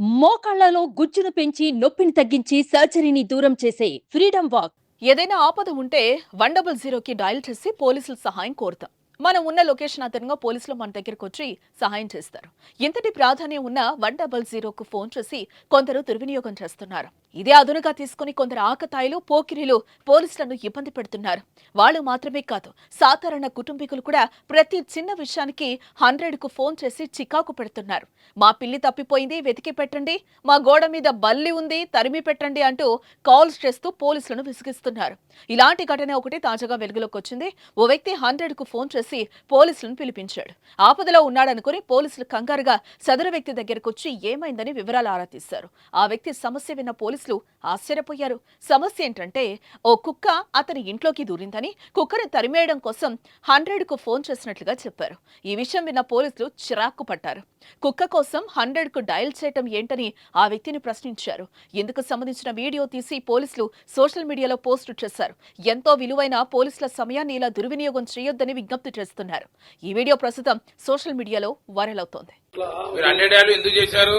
మోకాళ్ళలో గుజ్జును పెంచి నొప్పిని తగ్గించి సర్జరీని దూరం చేసే ఫ్రీడమ్ వాక్. ఏదైనా ఆపద ఉంటే వన్ డబుల్ జీరోకి డయల్ చేసి పోలీసుల సహాయం కోరుతాం. మనం ఉన్న లొకేషన్ ఆధారంగా పోలీసులు మన దగ్గరకు వచ్చి సహాయం చేస్తారు. ఇంతటి ప్రాధాన్యం ఉన్న వన్ డబల్ జీరోకు ఫోన్ చేసి కొందరు దుర్వినియోగం చేస్తున్నారు. ఇదే అదునుగా తీసుకుని కొందరు ఆకతాయిలు పోకిరీలు పోలీసులను ఇబ్బంది పెడుతున్నారు. వాళ్ళు మాత్రమే కాదు సాధారణ కుటుంబీకులు కూడా ప్రతి చిన్న విషయానికి హండ్రెడ్కు ఫోన్ చేసి చికాకు పెడుతున్నారు. మా పిల్లి తప్పిపోయింది వెతికి పెట్టండి మా గోడ మీద బల్లి ఉంది తరిమి పెట్టండి అంటూ కాల్స్ చేస్తూ పోలీసులను విసిగిస్తున్నారు. ఇలాంటి ఘటన ఒకటి తాజాగా వెలుగులోకి వచ్చింది. ఓ వ్యక్తి హండ్రెడ్కు ఫోన్ చేసి పోలీసులను పిలిపించాడు. ఆపదలో ఉన్నాడనుకుని పోలీసులు కంగారుగా సదరు వ్యక్తి దగ్గరకొచ్చి ఏమైందని వివరాలు ఆరా తీశారు. ఆ వ్యక్తి సమస్య విన్న పోలీసులు ఆశ్చర్యపోయారు. సమస్య ఏంటంటే ఓ కుక్క అతని ఇంట్లోకి దూరిందని కుక్కను తరిమేయడం కోసం హండ్రెడ్కు ఫోన్ చేసినట్లుగా చెప్పారు. ఈ విషయం విన్న పోలీసులు చిరాకు పడ్డారు. కుక్క కోసం హండ్రెడ్కు డయల్ చేయటం ఏంటని ఆ వ్యక్తిని ప్రశ్నించారు. ఇందుకు సంబంధించిన వీడియో తీసి పోలీసులు సోషల్ మీడియాలో పోస్టు చేశారు. ఎంతో విలువైన పోలీసుల సమయాన్ని ఇలా దుర్వినియోగం చేయొద్దని విజ్ఞప్తి చేస్తున్నారు. ఈ వీడియో ప్రస్తుతం సోషల్ మీడియాలో వైరల్ అవుతోంది. ఎందుకు చేశారు?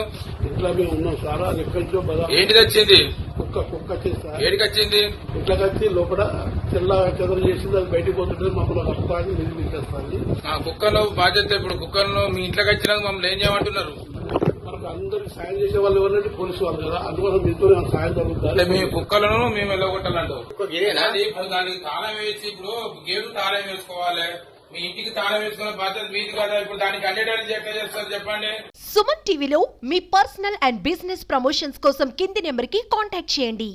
కుక్క కుక్క వచ్చింది సార్ ఏడికి వచ్చింది? ఇంట్లోకి వచ్చి లోపల తెల్ల చెదలు చేసింది అది బయటకు మమ్మల్ని ఆ కుక్కలో బాధ్యత ఇప్పుడు కుక్కలను మీ ఇంట్లోకి మమ్మల్ని ఏం చేయమంటున్నారు? మనకు అందరికి సాయం చేసే వాళ్ళు ఎవరంటే పోలీసు వాళ్ళు కదా అందుకోసం మీతో సాయం అంటే జరుగుతుంది మీ కుక్కలను మేము వెళ్ళగొట్టాలంటాం అది ఇప్పుడు దానికి తాళం వేసి ఇప్పుడు గేటు తాళం వేసుకోవాలి. మీ ఇంటికి తాళం వేసుకునే బాధ్యత మీది కదా? ఇప్పుడు దానికి హండ్రెడ్ ఎట్లా చేస్తారు చెప్పండి. సుమన్ టీవీలో మీ పర్సనల్ అండ్ బిజినెస్ ప్రమోషన్స్ కోసం కింది నెంబర్కి కాంటాక్ట్ చేయండి.